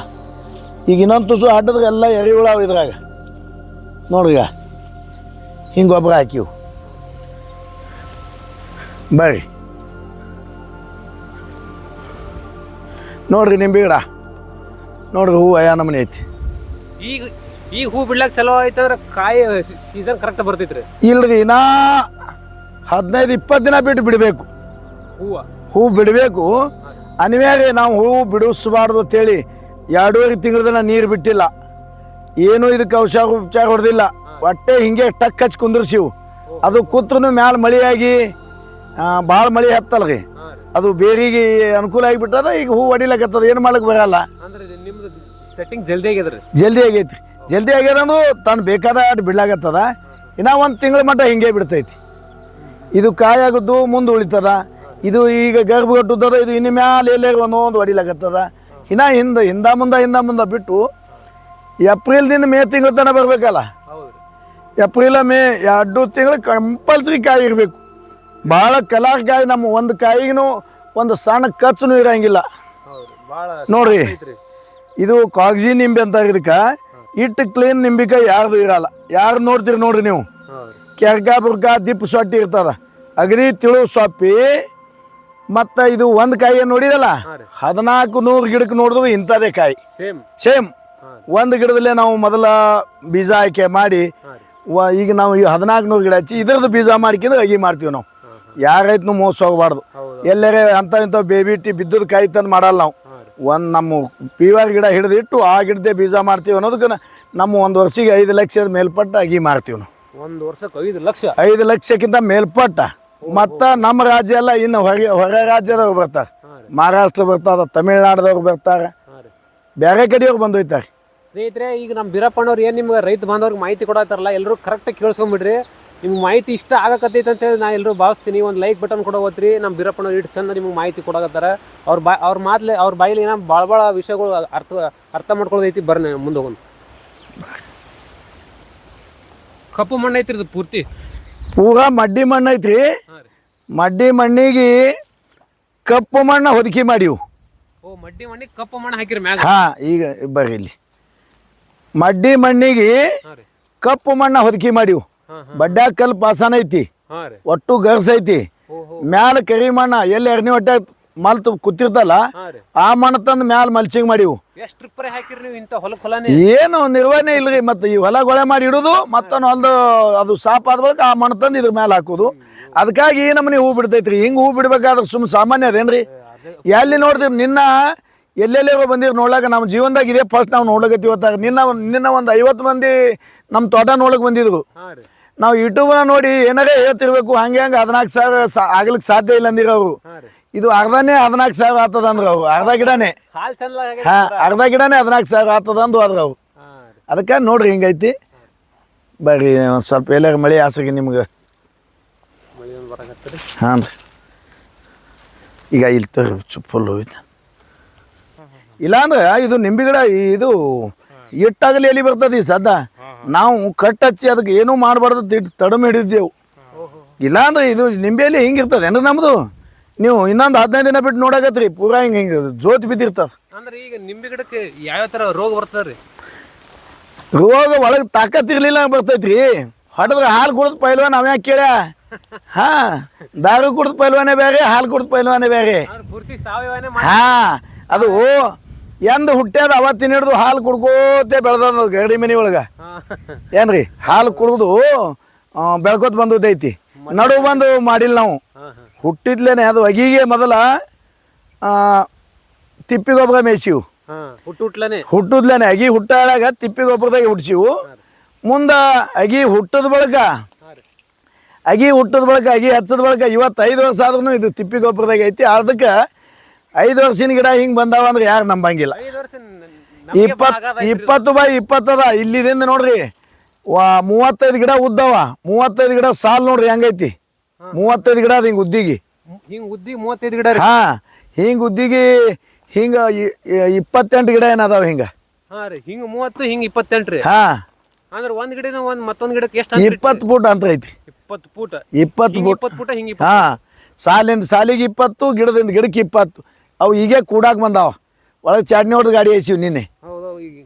ಈಗ ಇನ್ನೊಂದು ತುಸು ಆಟದಾಗ ಎಲ್ಲ ಎರೆಹುಳ ಅವ ಇದ್ರಾಗ. ನೋಡ್ರಿ ಹಿಂಗೆ ಗೊಬ್ಬರ ಹಾಕಿವು. ಬರ್ರಿ. ನೋಡ್ರಿ ನಿಂಬೆ ಗಿಡ. ನೋಡ್ರಿ ಹೂವು ಅಯ್ಯ ನಮ್ಮನೆ ಐತಿ. ಈಗ ಈಗ ಹೂ ಬಿಡ್ಲಾಕ ಚಲೋ ಆಯ್ತಂದ್ರೆ ಕಾಯಿ ಸೀಸನ್ ಕರೆಕ್ಟ್ ಬರ್ತೈತ್ರಿ. ಇಲ್ರಿ ನಾ ಹದಿನೈದು ಇಪ್ಪತ್ತು ದಿನ ಬಿಟ್ಟು ಬಿಡಬೇಕು. ಹೂವು. ಹೂ ಬಿಡಬೇಕು. ಅನಿವಾರ್ಯ ನಾವು ಹೂವು ಬಿಡಿಸಬಾರ್ದು ಅಂತೇಳಿ ಎರಡೂವರೆ ತಿಂಗಳ ನೀರು ಬಿಟ್ಟಿಲ್ಲ. ಏನು ಇದಕ್ಕೆ ಔಷಧ ಉಪಚಾರ ಹೊಡೆದಿಲ್ಲ. ಹೊಟ್ಟೆ ಹಿಂಗೆ ಟಕ್ ಹಚ್ಚಿ ಕುಂದ್ರಸಿವು. ಅದು ಕೂತ್ರು ಮ್ಯಾಲ ಮಳೆಯಾಗಿ ಭಾಳ ಮಳೆ ಹತ್ತಲ್ಲ ರೀ ಅದು ಬೇರಿಗೆ ಅನುಕೂಲ ಆಗಿಬಿಟ್ಟದ ಈಗ ಹೂ ಹೊಡಿಲಕತ್ತದ ಏನು ಮಾಡಕ್ಕೆ ಬರಲ್ಲ. ಸೆಟ್ಟಿಂಗ್ ಜಲ್ದಿ ಆಗ್ಯದ್ರಿ. ಜಲ್ದಿ ಆಗೈತಿ ಜಲ್ದಿ ಆಗ್ಯದಂದು ತಾನು ಬೇಕಾದ ಅಟ್ ಬಿಡ್ಲಾಗತ್ತದ. ಇನ್ನ ಒಂದು ತಿಂಗಳ ಮಟ್ಟ ಹಿಂಗೆ ಬಿಡ್ತೈತಿ. ಇದು ಕಾಯಾಗದ್ದು ಮುಂದೆ ಉಳಿತದ. ಇದು ಈಗ ಗರ್ಭ ಕಟ್ಟುತ್ತದ ಇದು ಇನ್ನು ಮ್ಯಾಲೆ ಎಲ್ಲೇ ಒಂದೊಂದು ಹೊಡಿಲಾಕತ್ತದ. ಇನ್ನ ಹಿಂದೆ ಹಿಂದ ಮುಂದೆ ಹಿಂದ ಮುಂದೆ ಬಿಟ್ಟು ಏಪ್ರಿಲ್ದಿಂದ ಮೇ ತಿಂಗಳ ತನಕ ಬರಬೇಕಲ್ಲ? ಏಪ್ರಿಲ ಮೇ ಎರಡು ತಿಂಗಳು ಕಂಪಲ್ಸರಿ ಕಾಯಿ ಇರಬೇಕು. ಭಾಳ ಕಲರ್ ಕಾಯಿ ನಮ್ಮ ಒಂದು ಕಾಯಿಗೂ ಒಂದು ಸಣ್ಣ ಖರ್ಚು ಇರಂಗಿಲ್ಲ. ನೋಡ್ರಿ ಇದು ಕಾಗಜಿ ನಿಂಬೆ ಅಂತ ಇದಕ್ಕೆ. ಇಟ್ಟು ಕ್ಲೀನ್ ನಿಂಬಿಕಾಯಿ ಯಾರ್ದು ಇರಲ್ಲ. ಯಾರು ನೋಡ್ತೀರಿ ನೋಡ್ರಿ ನೀವು? ಕೆರ್ಗಾ ಬುರ್ಗ ದಿಪ್ಪು ಸೊಟ್ಟಿ ಇರ್ತದ. ಅಗದಿ ತಿಳು ಸೊಪ್ಪಿ ಮತ್ತು ಇದು ಒಂದ್ ಕಾಯಿ ನೋಡಿದಲ್ಲ ಹದಿನಾಲ್ಕು ನೂರು ಗಿಡಕ್ಕೆ ನೋಡಿದ್ರು ಇಂಥದೇ ಕಾಯಿ. ಸೇಮ್ ಸೇಮ್ ಒಂದು ಗಿಡದಲ್ಲೇ ನಾವು ಮೊದಲ ಬೀಜ ಆಯ್ಕೆ ಮಾಡಿ ಈಗ ನಾವು ಈ ಹದಿನಾಲ್ಕು ನೂರು ಗಿಡ ಹಚ್ಚಿ ಇದ್ರದ್ದು ಬೀಜ ಮಾಡ್ಕೊಂಡು ಅಗಿ ಮಾಡ್ತೀವಿ ನಾವು. ಯಾರ ರೈತನು ಮೋಸ ಹೋಗ್ಬಾರ್ದು. ಎಲ್ಲರೇ ಅಂತ ಇಂಥ ಬೇಬಿ ಬಿದ್ದದ ಕಾಯಿ ತಂದು ಮಾಡಲ್ಲ ನಾವು. ಒಂದು ನಮ್ಮ ಪಿವಾರ್ ಗಿಡ ಹಿಡಿದಿಟ್ಟು ಆ ಗಿಡದೇ ಬೀಜ ಮಾಡ್ತೀವಿ ಅನ್ನೋದಕ್ಕೆ ನಮ್ಮ ಒಂದು ವರ್ಷಿಗೆ ಐದು ಲಕ್ಷದ ಮೇಲ್ಪಟ್ಟ ಅಗಿ ಮಾಡ್ತೀವಿ ನಾವು. ಒಂದು ವರ್ಷಕ್ಕೆ ಐದು ಲಕ್ಷ. ಐದು ಲಕ್ಷಕ್ಕಿಂತ ಮೇಲ್ಪಟ್ಟ. ಮತ್ತು ನಮ್ಮ ರಾಜ್ಯ ಎಲ್ಲ ಇನ್ನು ಹೊರ ಹೊರ ರಾಜ್ಯದವ್ರು ಬರ್ತಾರೆ. ಮಹಾರಾಷ್ಟ್ರ ಬರ್ತಾರ ತಮಿಳ್ನಾಡದವ್ರು ಬರ್ತಾರೆ. ಬೇರೆ ಕಡೆಯವ್ರು ಬಂದೊಯ್ತಾರೆ ಸ್ನೇಹಿತರೆ ಈಗ ನಮ್ಮ ಬೀರಪ್ಪನವ್ರು ಏನು ನಿಮ್ಗೆ ರೈತ ಬಾಂಧವ್ರಿಗೆ ಮಾಹಿತಿ ಕೊಡತ್ತಾರಲ್ಲ ಎಲ್ಲರೂ ಕರೆಕ್ಟಾಗಿ ಕೇಳಿಸ್ಕೊಂಬಿಡ್ರಿ. ನಿಮ್ಗೆ ಮಾಹಿತಿ ಇಷ್ಟ ಆಗಕತ್ತೈತೆ ಅಂತೇಳಿ ನಾ ಎಲ್ಲರೂ ಭಾವಿಸ್ತೀನಿ. ಒಂದು ಲೈಕ್ ಬಟನ್ ಕೊಡೋ ಹೋತ್ರಿ ನಮ್ಮ ಬೀರಪ್ಪನವ್ರು ಇಟ್ಟು ಚಂದ ನಿಮ್ಗೆ ಮಾಹಿತಿ ಕೊಡಕತ್ತಾರ. ಅವ್ರ ಬಾ ಅವ್ರ ಮಾತ್ಲೆ ಅವ್ರ ಬಾಯಲ್ಲಿ ಏನೋ ಭಾಳ ಭಾಳ ವಿಷಯಗಳು ಅರ್ಥ ಅರ್ಥ ಮಾಡ್ಕೊಳ್ಳೋದೈತಿ ಬರ್ರಿ ಮುಂದೆ ಹೋಗೋಣ. ಕಪ್ಪು ಮಣ್ಣು ಇದು ಪೂರ್ತಿ. ಪೂರಾ ಮಡ್ಡಿ ಮಣ್ಣು ಐತ್ರಿ ಮಡ್ಡಿ ಮಣ್ಣಿಗೆ ಕಪ್ಪು ಮಣ್ಣು ಹೊದಿಕೆ ಮಾಡಿವು. ಓ ಮಡ್ಡಿ ಮಣ್ಣಿಗೆ ಕಪ್ಪು ಮಣ್ಣು ಹಾಕಿರಿ ಮ್ಯಾಗ? ಹಾ ಈಗ ಬರ್ರಿ ಇಲ್ಲಿ. ಮಡ್ಡಿ ಮಣ್ಣಿಗೆ ಕಪ್ಪು ಮಣ್ಣು ಹೊದಿಕೆ ಮಾಡಿವು. ಬಡ್ಡ ಬಡ್ಡ್ಯಾಗ ಕಲ್ ಪಾಸನ ಐತಿ ಒಟ್ಟು ಗರ್ಸ್ ಐತಿ. ಮ್ಯಾಲ ಕರಿ ಮಣ್ಣ ಎಲ್ಲಿ ಎರಡನೇ ಹೊಟ್ಟೆ ಮಲ್ತು ಕೂತಿರ್ತಲ್ಲ ಆ ಮಣ್ಣು ತಂದು ಮ್ಯಾಲ ಮಲ್ಚಿಂಗ್ ಮಾಡಿವು. ಎಷ್ಟು ಟ್ರಿಪ್ಪರೇ ಹಾಕಿರಿ ನೀವು ಇಂಥ ಹೊಲಕ್ಕೆ ಹೊಲನೇ? ಏನು ನಿರ್ವಹಣೆ ಇಲ್ರಿ ಮತ್ತೆ ಈ ಹೊಲ ಗೊಳೆ ಮಾಡಿ ಇಡೋದು ಮತ್ತೊಂದು ಒಂದು ಅದು ಸಾಪ್ ಆದ ಬಳಿಕ ಆ ಮಣ್ಣು ತಂದು ಇದ್ರ ಮ್ಯಾಲ ಹಾಕೋದು. ಅದಕ್ಕಾಗಿ ನಮ್ಮನೆ ಹೂ ಬಿಡ್ತೈತ್ರಿ. ಹಿಂಗೆ ಹೂ ಬಿಡ್ಬೇಕಾದ್ರೆ ಸುಮ್ ಸಾಮಾನ್ಯ ಅದೇನ್ರಿ ಎಲ್ಲಿ ನೋಡ್ತೀವಿ ನಿನ್ನ ಎಲ್ಲೆಲ್ಲಿ ಬಂದಿರ್ ನೋಡ್ಲಾಕ ನಮ್ಮ ಜೀವನದಾಗ ಇದೇ ಫಸ್ಟ್ ನಾವು ನೋಡ್ಲಕತ್ತೀವಿ ಇವತ್ತಾಗ ನಿನ್ನ ನಿನ್ನ ಒಂದು ಐವತ್ತು ಮಂದಿ ನಮ್ಮ ತೋಟ ನೋಡಕ್ ಬಂದಿದ್ರು ರೀ. ನಾವು ಯೂಟ್ಯೂಬ್ನ ನೋಡಿ ಏನಾರೇ ಹೇಳ್ತಿರ್ಬೇಕು ಹಂಗೆ ಹಂಗೆ ಹದಿನಾಲ್ಕು ಸಾವಿರ ಸಾ ಆಗ್ಲಿಕ್ಕೆ ಸಾಧ್ಯ ಇಲ್ಲ ಅಂದಿರೋ ಅವರು. ರೀ. ಇದು ಅರ್ಧನೇ ಹದಿನಾಲ್ಕು ಸಾವಿರ ಆಗ್ತದ ಅಂದ್ರೆ ಅವು. ಅರ್ಧ ಗಿಡನೇ. ಹಾಲು ಚಂದ ಹಾ ಅರ್ಧ ಗಿಡನೇ ಹದಿನಾಲ್ಕು ಸಾವಿರ ಆಗ್ತದ ಅಂದು ಅದ್ರ ಅವು ಅದಕ್ಕೆ ನೋಡ್ರಿ ಹಿಂಗೈತಿ. ಬರ್ರಿ ಒಂದು ಸ್ವಲ್ಪ ಎಲ್ಲಾರ ಮಳೆ ಆಸಗಿ ನಿಮ್ಗೆ. ಹಾಂ ರೀ. ಈಗ ಇಲ್ಲಿ ತರ್ರಿ ಇಲ್ಲ ಇಲ್ಲಾಂದ್ರೆ ಇದು ನಿಂಬೆ ಗಿಡ ಇದು ಇಟ್ಟಾಗಲಿ ಎಲ್ಲಿ ಬರ್ತದೆ ಈ ಸದ್ದ. ನಾವು ಕಟ್ ಹಚ್ಚಿ ಅದಕ್ಕೆ ಏನೂ ಮಾಡಬಾರ್ದು ತಡಮ್ ಹಿಡಿದೇವು ಇಲ್ಲಾಂದ್ರೆ ಇದು ನಿಂಬೆಯಲ್ಲಿ ಹಿಂಗಿರ್ತದೆ ಅಂದ್ರೆ ನಮ್ಮದು ನೀವು ಇನ್ನೊಂದು ಹದಿನೈದು ದಿನ ಬಿಟ್ಟು ನೋಡಕತ್ರಿ ಪೂರಾ ಹಿಂಗೆ ಹಿಂಗೆ ಜೋತ್ ಬಿದ್ದಿರ್ತದ. ಅಂದ್ರೆ ಈಗ ನಿಂಬೆ ಗಿಡಕ್ಕೆ ಯಾವ ಥರ ರೋಗ ಬರ್ತದ್ರಿ? ರೋಗ ಒಳಗೆ ತಾಕತ್ ಇರ್ಲಿಲ್ಲ ಬರ್ತೈತ್ರಿ. ಹೊಡೆದ್ರೆ ಹಾಲು ಕುಡ್ದು ಪೈಲ್ವಾನ್ ಅವ್ಯಾ ಕೇಳ ಹಾ ದಾರು ಕುಡ್ದು ಪೈಲ್ವಾನೇ ಬೇರೆ ಹಾಲು ಕುಡ್ದು ಪೈಲ್ವಾನೇ ಬೇರೆ ಪೂರ್ತಿ ಸಾವಯವನೇ ಹಾ ಅದು ಎಂದ ಹುಟ್ಟ್ಯಾದ ಅವತ್ತಿನ ಹಿಡಿದು ಹಾಲು ಕುಡ್ಕೋತೆ ಬೆಳೆದ ಗಡಿ ಮನೆ ಒಳಗೆ. ಏನ್ರಿ ಹಾಲು ಕುಡ್ದು ಬೆಳ್ಕೊತ ಬಂದದೈತಿ ನಡು ಬಂದು ಮಾಡಿಲ್ಲ ನಾವು. ಹುಟ್ಟಿದ್ಲೇನೆ ಅದು ಅಗಿಗೆ ಮೊದಲ ತಿಪ್ಪಿಗೊಬ್ಬರ ತಿಪ್ಪಿ ಗೊಬ್ಬರ ಮೇಯ್ಸಿವು. ಹಾಂ ಹುಟ್ಟುದ್ಲೇನೆ ಅಗಿ ಹುಟ್ಟಾಗ ತಿಪ್ಪಿಗೊಬ್ಬರದಾಗ ಹುಟ್ಟಿಸಿವು. ಮುಂದ ಮುಂದೆ ಅಗಿ ಹುಟ್ಟದ ಬಳಿಕ ಅಗಿ ಹುಟ್ಟದ ಬಳಿಕ ಅಗಿ ಹಚ್ಚದ ಬಳಿಕ ಇವತ್ತು ಐದು ವರ್ಷ ಆದ್ರೂ ಇದು ತಿಪ್ಪಿಗೊಬ್ಬರದಾಗ ಐತಿ. ಅದಕ್ಕೆ ಐದು ವರ್ಷಿನ ಗಿಡ ಹಿಂಗೆ ಬಂದಾವ ಅಂದ್ರೆ ಯಾರು ನಂಬಂಗಿಲ್ಲ. ಇಪ್ಪತ್ತು ಇಪ್ಪತ್ತು ಬೈ ಇಪ್ಪತ್ತದ ಇಲ್ಲಿದಿಂದ ನೋಡ್ರಿ ವಾ ಮೂವತ್ತೈದು ಗಿಡ ಉದ್ದವ. ಮೂವತ್ತೈದು ಗಿಡ ಸಾಲ್ ನೋಡ್ರಿ ಹೆಂಗೈತಿ? ಮೂವತ್ತೈದು ಗಿಡ ಅದ ಹಿಂಗೆ ಉದ್ದಿಗೆ. ಹಿಂಗೆ ಉದ್ದಿ ಮೂವತ್ತೈದು ಗಿಡ ರೀ. ಹಾ ಹಿಂಗೆ ಉದ್ದಿಗೆ ಹಿಂಗೆ ಇಪ್ಪತ್ತೆಂಟು ಗಿಡ ಏನದಾವ ಹಿಂಗೆ? ಹಾ ರೀ ಹಿಂಗೆ ಮೂವತ್ತು ಹಿಂಗೆ ಇಪ್ಪತ್ತೆಂಟು ರೀ. ಹಾ. ಅಂದ್ರೆ ಒಂದ್ ಗಿಡದ ಒಂದ್ ಮತ್ತೊಂದು ಗಿಡಕ್ಕೆ ಎಷ್ಟು ಇಪ್ಪತ್ತು ಫೂಟ್ ಅಂತ ಐತಿ. ಇಪ್ಪತ್ತು ಫೂಟ್ ಇಪ್ಪತ್ತು ಫೂಟ್ ಇಪ್ಪತ್ತು ಫೂಟ ಹಿಂಗೆ ಹಾ. ಸಾಲಿಂದ ಸಾಲಿಗೆ ಇಪ್ಪತ್ತು ಗಿಡದಿಂದ ಗಿಡಕ್ಕೆ ಇಪ್ಪತ್ತು. ಅವು ಈಗ ಕೂಡಾಕ್ ಬಂದಾವ. ಒಳಗೆ ಚಾಟ್ನಿ ಹೊಡೆದು ಗಾಡಿ ಐಸಿವ್ ನಿನ್ನೆ.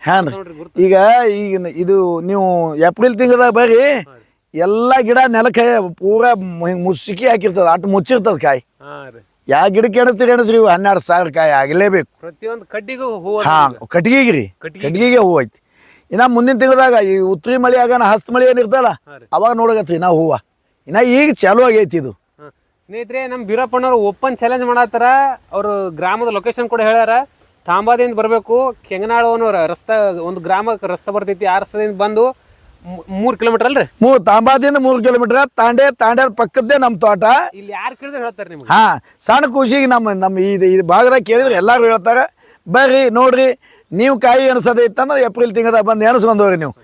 ಹ್ಯಾನ್ ಹಾಂ ಈಗ ಈಗ ಇದು ನೀವು ಏಪ್ರಿಲ್ ತಿಂಗಳದಾಗ ಬರ್ರಿ. ಎಲ್ಲ ಗಿಡ ನೆಲಕ್ಕೆ ಪೂರ ಹಿಂಗೆ ಮುಸುಕಿ ಹಾಕಿರ್ತದ ಅಟ್ಟು ಮುಚ್ಚಿರ್ತದ ಕಾಯಿ. ಯಾವ ಗಿಡಕ್ಕೆ ಎಣಸ್ತೀರಿ ಎಣಸ್ರಿ ಇವು ಹನ್ನೆರಡು ಸಾವಿರ ಕಾಯಿ ಆಗಲೇಬೇಕು. ಪ್ರತಿಯೊಂದು ಕಡ್ಡಿಗೂ ಹೂವು ಹಾಂ ಕಟ್ಟಿಗೆಗೆ ರೀ. ಕಟ್ಗಿಗೆ. ಕಟ್ಗಿಗೆ ಹೂವು ಐತಿ. ಇನ್ನ ಮುಂದಿನ ತಿಂಗಳದಾಗ ಈ ಉತ್ತರಿ ಮಳೆ ಆಗಾನ ಹಸ್ತ ಮಳೆ ಏನಿರ್ತಲ್ಲ ಅವಾಗ ನೋಡಕತ್ರಿ ನಾವು ಹೂವು. ಇನ್ನ ಈಗ ಚಾಲು ಆಗೈತಿ ಇದು. ಸ್ನೇಹಿತರೆ ನಮ್ಮ ಬೀರಪ್ಪನವ್ರು ಓಪನ್ ಚಾಲೆಂಜ್ ಮಾಡತ್ತಾರ. ಅವರು ಗ್ರಾಮದ ಲೊಕೇಶನ್ ಕೂಡ ಹೇಳ್ಯಾರ. ತಾಂಬಾದಿಂದ ಬರಬೇಕು. ಕೆಂಗನಾಳು ಅನ್ನೋ ರಸ್ತೆ ಒಂದು ಗ್ರಾಮಕ್ಕೆ ರಸ್ತೆ ಬರ್ತೈತಿ ಆ ರಸ್ತೆಯಿಂದ ಬಂದು ಮೂರು ಕಿಲೋಮೀಟರ್ ಅಲ್ರಿ? ಮೂರ್ ತಾಂಬಾದಿಂದ ಮೂರ್ ಕಿಲೋಮೀಟರ್ ತಾಂಡೆ ತಾಂಡೆ ಪಕ್ಕದ್ದೇ ನಮ್ ತೋಟ. ಇಲ್ಲಿ ಯಾರು ಕೇಳಿದ್ರೆ ಹೇಳ್ತಾರೆ ನಿಮ್ಗೆ? ಹಾ ಸಣ್ಣ ಖುಷಿಗೆ ನಮ್ಮ ನಮ್ಮ ಇದು ಇದು ಭಾಗದಾಗ ಕೇಳಿದ್ರೆ ಎಲ್ಲರೂ ಹೇಳ್ತಾರೆ. ಬರ್ರಿ ನೋಡ್ರಿ ನೀವು ಕಾಯಿ ಎಣಸೋದೈತಂದ್ರೆ ಏಪ್ರಿಲ್ ತಿಂಗಳದಾಗ ಬಂದು ಹೋಗ್ರಿ ನೀವು.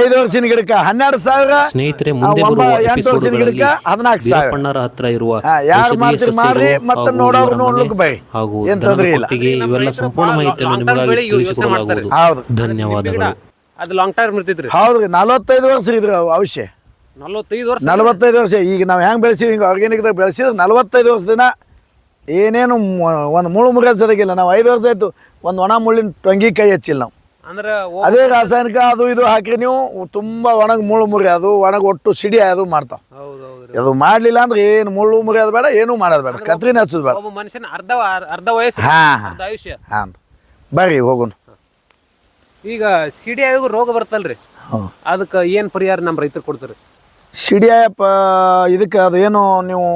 ಐದು ವರ್ಷದ ಗಿಡಕ್ಕೆ ಹನ್ನೆರಡು ಸಾವಿರ ಸ್ನೇಹಿತರೆ ಮುಂದೆ ಬರುವ ಎಂಟು ವರ್ಷದ ಗಿಡಕ್ಕೆ ಹದಿನಾಲ್ಕು ಸಾವಿರ. ಹತ್ರ ಇರುವ ಯಾರು ಮಾಡ್ತೀರಿ ಮಾಡ್ರಿ, ಮತ್ತೆ ನೋಡೋರು ನೋಡ್ಲಿಕ್ಕೆ ಬರ್ರಿ. ಹಾಗೂ ಇವೆಲ್ಲ ಸಂಪೂರ್ಣ ಮಾಹಿತಿಯನ್ನು ನಿಮಗಾಗಿ ತಿಳಿಸಿಕೊಡಲಾಗುವುದು. ಹೌದು. ಧನ್ಯವಾದಗಳು. ಅದು ಲಾಂಗ್ ಟರ್ಮ್ ಇರ್ತೈತ್ರಿ. ಹೌದು ನಲವತ್ತೈದು ವರ್ಷ ಇದ್ರ ಅವಶ್ಯ. ನಲ್ವತ್ತೈದು ವರ್ಷ ನಲವತ್ತೈದು ವರ್ಷ ಈಗ ನಾವು ಹೆಂಗೆ ಬೆಳೆಸಿವಿ ಹಿಂಗೆ ಆರ್ಗ್ಯಾನಿಕ್ದಾಗ ಬೆಳೆಸಿದ್ರೆ ನಲವತ್ತೈದು ವರ್ಷ ದಿನ ಏನೇನು ಒಂದು ಮುಳು ಮುರಿಯೋದು ಸರಿಗಿಲ್ಲ ನಾವು ಐದು ವರ್ಷ ಆಯ್ತು ಒಂದು ಒಣ ಮುಳ್ಳಿನ ಟೊಂಗಿ ಕೈ ಹಚ್ಚಿಲ್ಲ ನಾವು. ಅಂದ್ರೆ ಅದೇ ರಾಸಾಯನಿಕ ಅದು ಇದು ಹಾಕಿ ನೀವು ತುಂಬ ಒಣಗ ಮುಳ್ಳು ಮುರಿ ಅದು ಒಣಗ ಒಟ್ಟು ಸಿಡಿ ಅದು ಮಾಡ್ತಾವ. ಅದು ಮಾಡಲಿಲ್ಲ ಅಂದ್ರೆ ಏನು ಮುಳ್ಳು ಮುರಿಯೋದು ಬೇಡ ಏನೂ ಮಾಡೋದು ಬೇಡ ಕತ್ರಿನ ಹಚ್ಚೋದು ಬೇಡ. ಮನುಷ್ಯನ ಅರ್ಧ ಅರ್ಧ ವಯಸ್ಸು ಹಾ ಹಾ. ಆಯುಷ್ಯ. ಹಾಂ. ಬರ್ರಿ ಹೋಗೋಣ. ಈಗ ಸಿಡಿ ಆಯೋಗ ರೋಗ ಬರ್ತಲ್ರಿ. ಅದಕ್ಕೆ ಏನು ಪರಿಹಾರ ನಮ್ಮ ರೈತರು ಕೊಡ್ತಾರೆ? ಸಿಡಿಯಪ್ಪ ಇದಕ್ಕೆ ಅದು ಏನು ನೀವು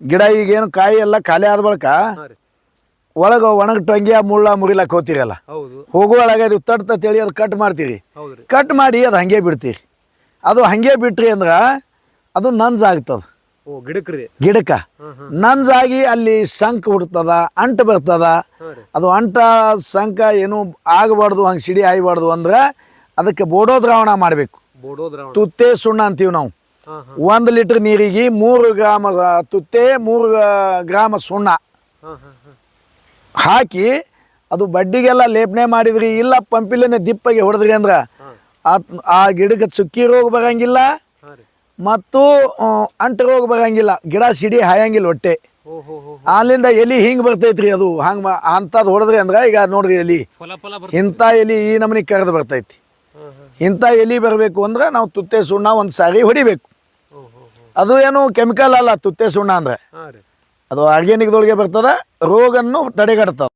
ಗಿಡ ಈಗೇನು ಕಾಯಿ ಎಲ್ಲ ಖಾಲಿ ಆದ ಬಳಿಕ ಒಳಗೆ ಒಣಗ ಟೊಂಗಿಯ ಮುಳ್ಳ ಮುರಿಲಕ್ಕೆ ಹೋಗ್ತೀರಲ್ಲ? ಹೌದು. ಹೋಗುವೊಳಗೆ ಅದು ತಟ್ಟ ತೇಳಿ ಅದು ಕಟ್ ಮಾಡ್ತೀರಿ. ಕಟ್ ಮಾಡಿ ಅದು ಹಾಗೆ ಬಿಡ್ತೀರಿ. ಅದು ಹಾಗೆ ಬಿಟ್ರಿ ಅಂದ್ರೆ ಅದು ಓ ಗಿಡಕ್ಕೆ? ನಂಜಾಗಿ ಅಲ್ಲಿ ಶಂಕ್ ಹುಡ್ತದ ಅಂಟು ಬರ್ತದ. ಅದು ಅಂಟ ಶಂಕ ಏನು ಆಗಬಾರ್ದು ಹಂಗೆ ಸಿಡಿ ಆಗಬಾರ್ದು ಅಂದ್ರೆ ಅದಕ್ಕೆ ಬೋಡೋ ದ್ರಾವಣ ಮಾಡಬೇಕು. ತುತ್ತೆ ಸುಣ್ಣ ಅಂತೀವಿ ನಾವು. ಒಂದ್ ಲೀಟರ್ ನೀರಿಗೆ ಮೂರು ಗ್ರಾಮ ತುತ್ತೆ ಮೂರು ಗ್ರಾಮ ಸುಣ್ಣ. ಹಾಕಿ ಅದು ಬಡ್ಡಿಗೆಲ್ಲ ಲೇಪನೆ ಮಾಡಿದ್ರಿ ಇಲ್ಲ ಪಂಪಿಲೇನೆ ದಿಪ್ಪಗೆ ಹೊಡೆದ್ರಿ ಅಂದ್ರೆ ಆ- ಗಿಡಕ್ಕೆ ಚುಕ್ಕಿ ರೋಗ ಬರಂಗಿಲ್ಲ. ಮತ್ತು ಅಂಟು ರೋಗ ಬರಂಗಿಲ್ಲ. ಗಿಡ ಸಿಡಿ ಹಾಯಂಗಿಲ್ಲ ಹೊಟ್ಟೆ. ಅಲ್ಲಿಂದ ಎಲಿ ಹಿಂಗೆ ಬರ್ತೈತ್ರಿ ಅದು. ಹಂಗೆ ಅಂಥದ್ದು ಹೊಡೆದ್ರಿ ಅಂದ್ರೆ ಈಗ ನೋಡ್ರಿ ಎಲಿ. ಇಂಥ ಎಲಿ ಈ ನಮನಿ ಕರೆದು ಬರ್ತೈತಿ. ಇಂಥ ಎಲಿ ಬರಬೇಕು ಅಂದ್ರೆ ನಾವು ತುತ್ತೆ ಸುಣ್ಣ ಒಂದು ಸಾರಿ ಹೊಡಿಬೇಕು. ಅದು ಏನು ಕೆಮಿಕಲ್ ಅಲ್ಲ ತುತ್ತೆ ಸುಣ್ಣ ಅಂದ್ರೆ. ಅದು ಆರ್ಗ್ಯಾನಿಕ್ದೊಳಗೆ ಬರ್ತದ ರೋಗನ್ನು ತಡೆಗಟ್ತದ.